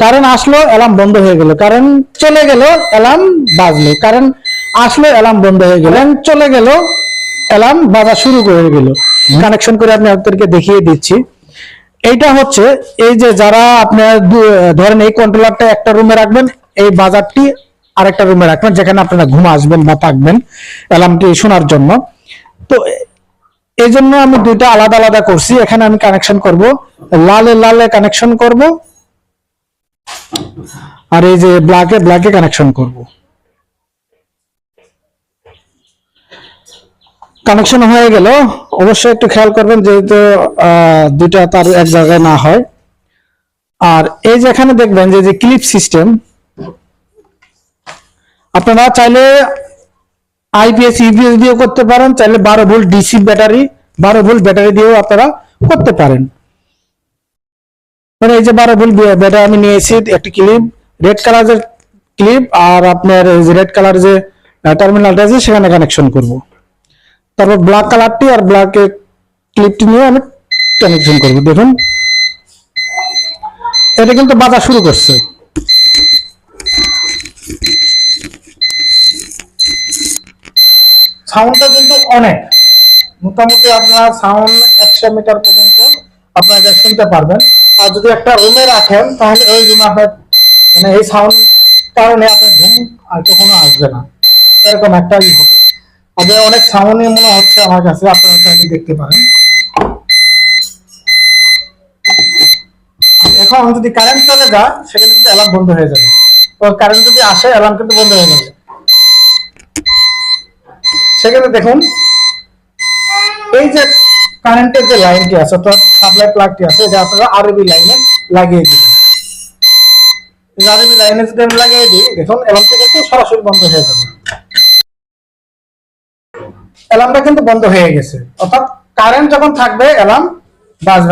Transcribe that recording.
Current আসলো alarm বন্ধ হয়ে গেল। কারেন্ট চলে গেল অ্যালার্ম বাজলো। কারেন্ট আসলো অ্যালার্ম বন্ধ হয়ে গেল। চলে গেল অ্যালার্ম বাজা শুরু করে গেল। কানেকশন করে আমি আপনাদেরকে দেখিয়ে দিচ্ছি। এইটা হচ্ছে এই যে যারা আপনার ধরেন এই কন্ট্রোলারটা একটা রুমে রাখবেন এই বাজারটি আরেকটা রুমে রাখবেন যেখানে আপনারা ঘুম আসবেন বা থাকবেন অ্যালার্মটি শোনার জন্য। তো এই জন্য আমি দুইটা আলাদা আলাদা করছি। এখানে আমি কানেকশন করব লালে লালে কানেকশন করব আর এই যে ব্ল্যাকে ব্ল্যাকে কানেকশন করব। কানেকশন হয়ে গেল। অবশ্যই একটু খেয়াল করবেন যেহেতু দুইটা তার এক জায়গায় না হয়। আর এই যে এখানে দেখবেন যে যে ক্লিপ সিস্টেম আপনারা চাইলে আইপিএস ইউপিএস দিয়েও করতে পারেন, চাইলে বারো ভোল্ট ডিসি ব্যাটারি বারো ভোল্ট ব্যাটারি দিয়েও আপনারা করতে পারেন। মানে এই যে বারো ভোল্ট ব্যাটারি আমি নিয়েছি, একটি ক্লিপ রেড কালারের ক্লিপ আর আপনার যে রেড কালার যে টার্মিনালটা আছে, সেখানে কানেকশন করব। তারপর ব্ল্যাক কালারটি আর ব্ল্যাক ক্লিপটি নিয়ে আমি কানেকশন করব, দেখুন। এটা কিন্তু বাজা শুরু করছে। সাউন্ডটা কিন্তু অনেক। মোটামুটি আপনার সাউন্ড একশো মিটার পর্যন্ত আপনারা শুনতে পারবেন। আর যদি একটা রুমে রাখেন, তাহলে ওই রুমে আপনার মানে এই সাউন্ড কারণে আপনার ঘুম আর কখনো আসবে না। এরকম একটা হবে। তবে অনেক সাউন্ডই মনে হচ্ছে আমার কাছে, আপনারা চাইলে দেখতে পারেন। এখন যদি কারেন্ট চলে যায়, সেখানে কিন্তু অ্যালার্ম বন্ধ হয়ে যাবে। তো কারেন্ট যদি আসে অ্যালার্ম কিন্তু বন্ধ হয়ে যাবে। সেখানে দেখুন, এই যে কারেন্টের যে লাইনটি আছে, অর্থাৎ সাপ্লাই প্লাগটি আছে, এটা আপনারা আরবি লাইনে লাগিয়ে দিবেন। আরবি লাইনে যদি আমি লাগিয়ে দিই, দেখুন অ্যালার্মটা কিন্তু সরাসরি বন্ধ হয়ে যাবে। অ্যালার্মটা কিন্তু বন্ধ হয়ে গেছে। অর্থাৎ কারেন্ট যখন থাকবে অ্যালার্ম বাজবে।